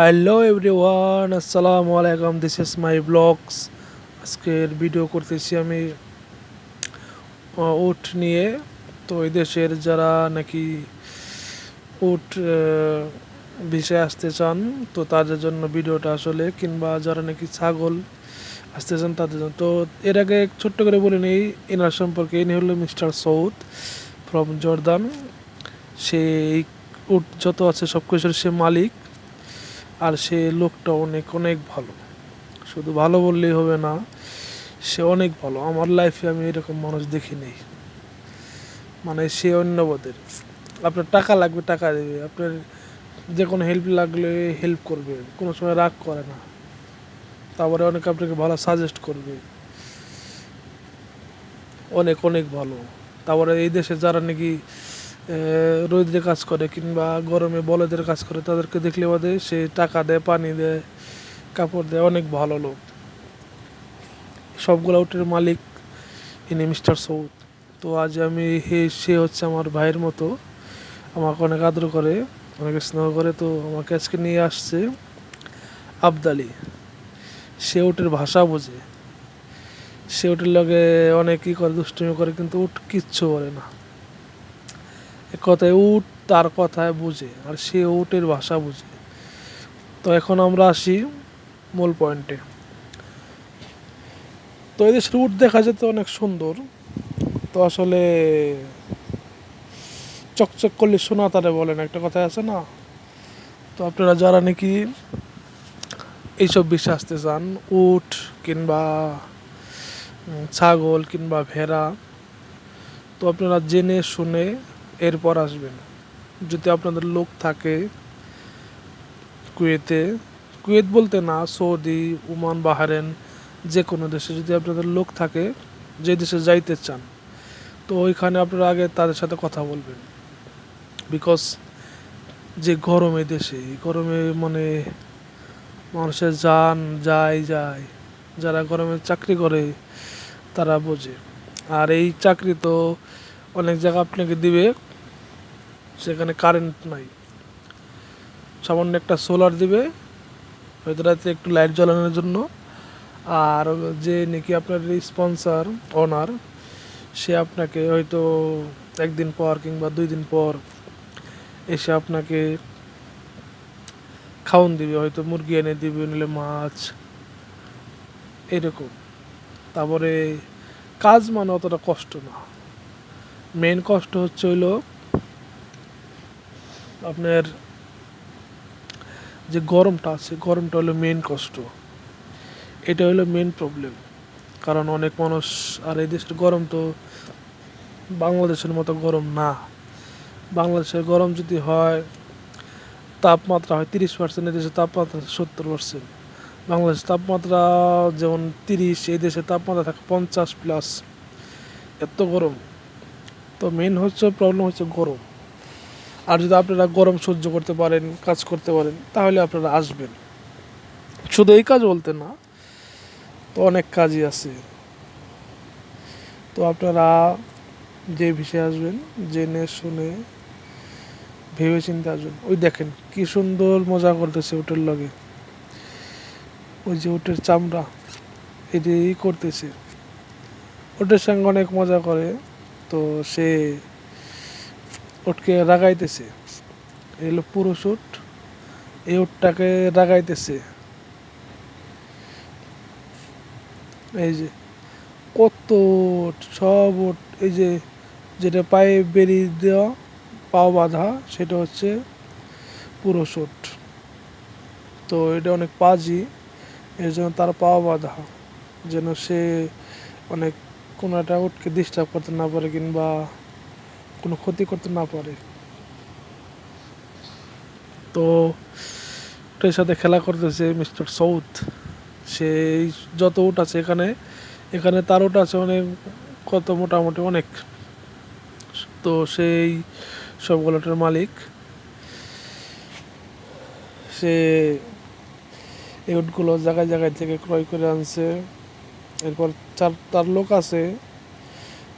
Hello everyone আসসালামু আলাইকুম this is my blogs আজকের ভিডিও করতেছি আমি উট নিয়ে। তো এই দেশের যারা নাকি উট ভিসে আসতে চান, তো তাদের জন্য ভিডিওটা আসলে, কিংবা যারা নাকি ছাগল আসতে চান তাদের জন্য। তো এর আগে ছোট্ট করে বলে নেই, এনার সম্পর্কে। ইনি হলো মিস্টার সৌদ ফ্রম জর্দান। সে উট যত আছে সব কিছুর সে মালিক। আর সে লোকটা অনেক অনেক ভালো। শুধু ভালো বললেই হবে না, সে অনেক ভালো। আমার লাইফে আমি এরকম মানুষ দেখিনি মানে সে অন্যবদের। আপনার টাকা লাগবে, টাকা দেবে। আপনার যে কোনো হেল্প লাগলে হেল্প করবে। কোনো সময় রাগ করে না। তারপরে অনেক আপনাকে ভালো সাজেস্ট করবে। অনেক অনেক ভালো। তারপরে এই দেশে যারা নাকি রোদ্রে কাজ করে কিংবা গরমে বলদের কাজ করে, তাদেরকে দেখলে বাদে সে টাকা দেয়, পানি দেয়, কাপড় দেয়, অনেক ভালো লোক। সবগুলো উটের মালিক, ইনি মিস্টার সৌদ। তো আজ আমি হে, সে হচ্ছে আমার ভাইয়ের মতো, আমাকে অনেক আদর করে, অনেক স্নেহ করে, তো আমাকে আজকে নিয়ে আসছে আবদালি। সে উটের ভাষা বোঝে। সে উটের লগে অনেক ই করে, দুষ্টুমি করে, কিন্তু উট কিচ্ছু বলে না। এক কথায় উট তার কথায় বুঝে, আর সে উটের ভাষা বুঝে। তো এখন আমরা আসি মূল পয়েন্টে তো এই দেশের উট দেখা যেতে অনেক সুন্দর। তো আসলে চকচক করলে সোনা তারে বলেন, একটা কথা আছে না? তো আপনারা যারা নাকি এইসব বিষয়ে আসতে চান, উট কিংবা ছাগল কিংবা ভেড়া, তো আপনারা জেনে শুনে এরপর আসবেন। যদি আপনাদের লোক থাকে কুয়েতে, কুয়েত বলতে না, সৌদি, ওমান বাহারেন যে কোনো দেশে যদি আপনাদের লোক থাকে, যে দেশে যাইতে চান, তো ওইখানে আপনারা আগে তাদের সাথে কথা বলবেন। বিকজ যে গরমে দেশে গরমে মানে মানুষের যান যায় যায়। যারা গরমে চাকরি করে, তারা বোঝে। আর এই চাকরি তো অনেক জায়গা আপনাকে দিবে। সেখানে কারেন্ট নাই। সামান্য একটা সোলার দিবে রাতে একটু লাইট জ্বালানোর জন্য। আর যে নাকি আপনার স্পন্সর ওনার সে আপনাকে হয়তো একদিন পর কিংবা দুই দিন পর এসে আপনাকে খাওন দিবে, হয়তো মুরগি এনে দিবে নিলে মাছ, এরকম। তারপরে কাজ মানে অতটা কষ্ট না। মেন কষ্ট হচ্ছে হইল আপনার যে গরমটা আছে, গরমটা হলো মেন কষ্ট। এটা হলো মেন প্রবলেম কারণ অনেক মানুষ, আর এই দেশের গরম তো বাংলাদেশের মতো গরম না। বাংলাদেশের গরম যদি হয়, তাপমাত্রা হয় তিরিশ পার্সেন্ট দেশের তাপমাত্রা সত্তর পার্সেন্ট বাংলাদেশের তাপমাত্রা যেমন তিরিশ, এই দেশের তাপমাত্রা থাকে পঞ্চাশ প্লাস এত গরম। তো মেন হচ্ছে প্রবলেম হচ্ছে গরম। আর যদি আপনারা গরম সহ্য করতে পারেন, কাজ করতে পারেন, তাহলে আপনারা আসবেন। শুধু এই কাজ বলতে না, তো অনেক কাজই আছে। তো আপনারা যে বিষয়ে আসবেন, জেনে শুনে ভেবে চিন্তে আসবেন। ওই দেখেন, কি সুন্দর মজা করতেছে ওটার লগে। ওই যে ওটের চামড়া এটাই করতেছে। ওটের সঙ্গে অনেক মজা করে। তো সে ওটকে রাগাইতেছে। এই হলো পুরুষ উট এই উটটাকে রাগাইতেছে। এই যে কত সব উট, এই যে যেটা পায়ে বেরিয়ে দেওয়া পাও বাঁধা, সেটা হচ্ছে পুরুষ উট তো এটা অনেক পাজি, এর জন্য তার পাও বাঁধা, যেন সে অনেক কোনো একটা উটকে ডিস্টার্ব করতে না পারে কিংবা কোনো ক্ষতি করতে না পারে। তো ওটার সাথে খেলা করতেছে মিস্টার সৌথ। সেই যত উট আছে এখানে এখানে তার উট আছে অনেক কত মোটামুটি অনেক। তো সেই সব সবগুলোটার মালিক। সে এই উটগুলো জায়গায় জায়গায় থেকে ক্রয় করে আনছে। এরপর চার, তার লোক আছে।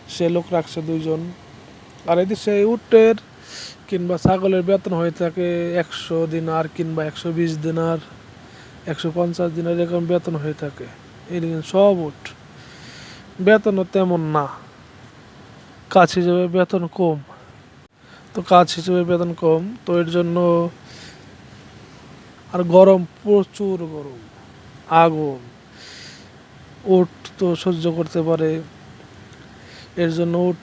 সে লোক রাখছে দুইজন। আর সেই উটের কিংবা ছাগলের বেতন হয়ে থাকে একশো দিনার কিংবা একশো বিশ দিনার, একশো পঞ্চাশ দিনের এরকম বেতন হয়ে থাকে। এদিকে সব উঠ বেতনও তেমন না। কাজ হিসেবে বেতন কম। তো কাজ হিসেবে বেতন কম, তো এর জন্য আর গরম, প্রচুর গরম, আগুন, উট তো সহ্য করতে পারে। এর জন্য উট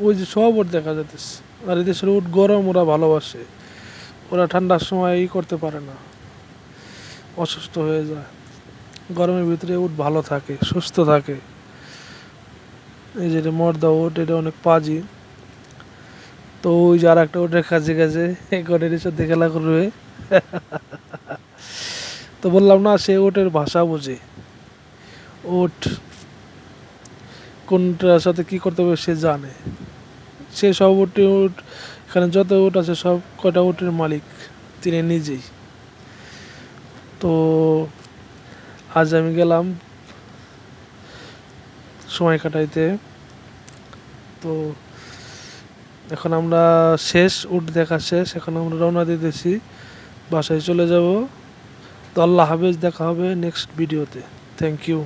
ওই যে সব উট দেখা যাচ্ছে আর এদেশের উট গরম, ওরা ভালোবাসে। ওরা ঠান্ডার সময় ই করতে পারে না। অসুস্থ হয়ে যায়। গরমের ভিতরে উট ভালো থাকে, সুস্থ থাকে। এই যে মর্দা উট, এটা অনেক পাজি। তো ওই যে আর একটা উটের কাছে কাছে এর সাথে খেলা করবে। তো বললাম, না, সে ওটের ভাষা বোঝে। ওট কোনটার সাথে কি করতে হবে সে জানে। সে সব উটে উঠ এখানে যত উঠ আছে সব কয়টা উটের মালিক? তিনি নিজেই। তো আজ আমি গেলাম সময় কাটাইতে। তো এখন আমরা শেষ উঠ দেখা শেষ। এখন আমরা রওনা দিতেছি। বাসায় চলে যাব। তো আল্লাহ হাফেজ, দেখা হবে নেক্সট ভিডিওতে। Thank you